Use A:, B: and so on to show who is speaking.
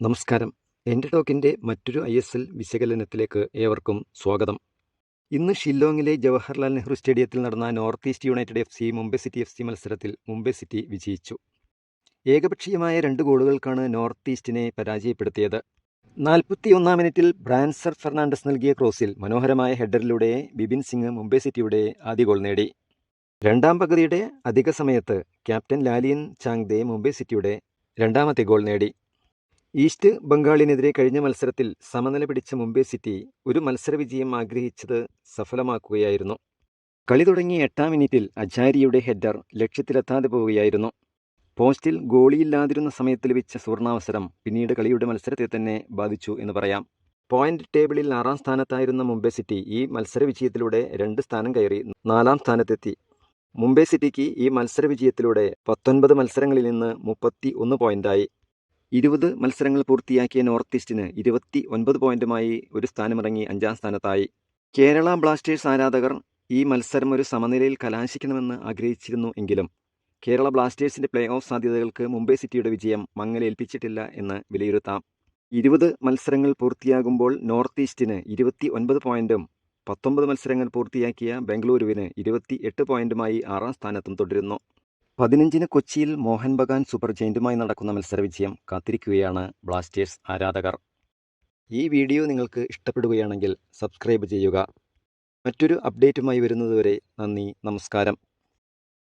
A: നമസ്കാരം. എന്റെ ടോക്കിന്റെ മറ്റൊരു ഐ എസ് എൽ വിശകലനത്തിലേക്ക് ഏവർക്കും സ്വാഗതം. ഇന്ന് ഷില്ലോങ്ങിലെ ജവഹർലാൽ നെഹ്റു സ്റ്റേഡിയത്തിൽ നടന്ന North East United F C Mumbai City F C മത്സരത്തിൽ മുംബൈ സിറ്റി വിജയിച്ചു. ഏകപക്ഷീയമായ രണ്ട് ഗോളുകൾക്കാണ് നോർത്ത് ഈസ്റ്റിനെ പരാജയപ്പെടുത്തിയത്. നാൽപ്പത്തി ഒന്നാം മിനിറ്റിൽ ബ്രാൻസർ ഫെർണാണ്ടസ് നൽകിയ ക്രോസിൽ മനോഹരമായ ഹെഡറിലൂടെ ബിബിൻ സിംഗ് മുംബൈ സിറ്റിയുടെ ആദ്യ ഗോൾ നേടി. രണ്ടാം പകുതിയുടെ അധിക സമയത്ത് ക്യാപ്റ്റൻ ലാലിയൻ ചാങ്ദെ മുംബൈ സിറ്റിയുടെ രണ്ടാമത്തെ ഗോൾ നേടി. ഈസ്റ്റ് ബംഗാളിനെതിരെ കഴിഞ്ഞ മത്സരത്തിൽ സമനില പിടിച്ച മുംബൈ സിറ്റി ഒരു മത്സരവിജയം ആഗ്രഹിച്ചത് സഫലമാക്കുകയായിരുന്നു. കളി തുടങ്ങിയ എട്ടാം മിനിറ്റിൽ അജാരിയുടെ ഹെഡർ ലക്ഷ്യത്തിലെത്താതെ പോവുകയായിരുന്നു. പോസ്റ്റിൽ ഗോളിയില്ലാതിരുന്ന സമയത്ത് ലഭിച്ച സുവർണാവസരം പിന്നീട് കളിയുടെ മത്സരത്തെ തന്നെ ബാധിച്ചു എന്ന് പറയാം. പോയിന്റ് ടേബിളിൽ ആറാം സ്ഥാനത്തായിരുന്ന മുംബൈ സിറ്റി ഈ മത്സരവിജയത്തിലൂടെ രണ്ട് സ്ഥാനം കയറി നാലാം സ്ഥാനത്തെത്തി. മുംബൈ സിറ്റിക്ക് ഈ മത്സരവിജയത്തിലൂടെ പത്തൊൻപത് മത്സരങ്ങളിൽ നിന്ന് മുപ്പത്തി ഒന്ന് പോയിന്റായി. ഇരുപത് മത്സരങ്ങൾ പൂർത്തിയാക്കിയ നോർത്ത് ഈസ്റ്റിന് ഇരുപത്തി ഒൻപത് പോയിന്റുമായി ഒരു സ്ഥാനമിറങ്ങി അഞ്ചാം സ്ഥാനത്തായി. കേരള ബ്ലാസ്റ്റേഴ്സ് ആരാധകർ ഈ മത്സരം ഒരു സമനിലയിൽ കലാശിക്കണമെന്ന് ആഗ്രഹിച്ചിരുന്നു എങ്കിലും കേരള ബ്ലാസ്റ്റേഴ്സിന്റെ പ്ലേ ഓഫ് സാധ്യതകൾക്ക് മുംബൈ സിറ്റിയുടെ വിജയം മങ്ങലേൽപ്പിച്ചിട്ടില്ല എന്ന് വിലയിരുത്താം. ഇരുപത് മത്സരങ്ങൾ പൂർത്തിയാകുമ്പോൾ നോർത്ത് ഈസ്റ്റിന് ഇരുപത്തി ഒൻപത് പോയിന്റും പത്തൊമ്പത് മത്സരങ്ങൾ പൂർത്തിയാക്കിയ ബംഗളൂരുവിന് ഇരുപത്തി എട്ട് പോയിന്റുമായി ആറാം സ്ഥാനത്തും തുടരുന്നു. പതിനഞ്ചിന് കൊച്ചിയിൽ മോഹൻ ബഗാൻ സൂപ്പർ ജയന്റുമായി നടക്കുന്ന മത്സര വിജയം കാത്തിരിക്കുകയാണ് ബ്ലാസ്റ്റേഴ്സ് ആരാധകർ. ഈ വീഡിയോ നിങ്ങൾക്ക് ഇഷ്ടപ്പെടുകയാണെങ്കിൽ സബ്സ്ക്രൈബ് ചെയ്യുക. മറ്റൊരു അപ്ഡേറ്റുമായി വരുന്നതുവരെ നന്ദി നമസ്കാരം.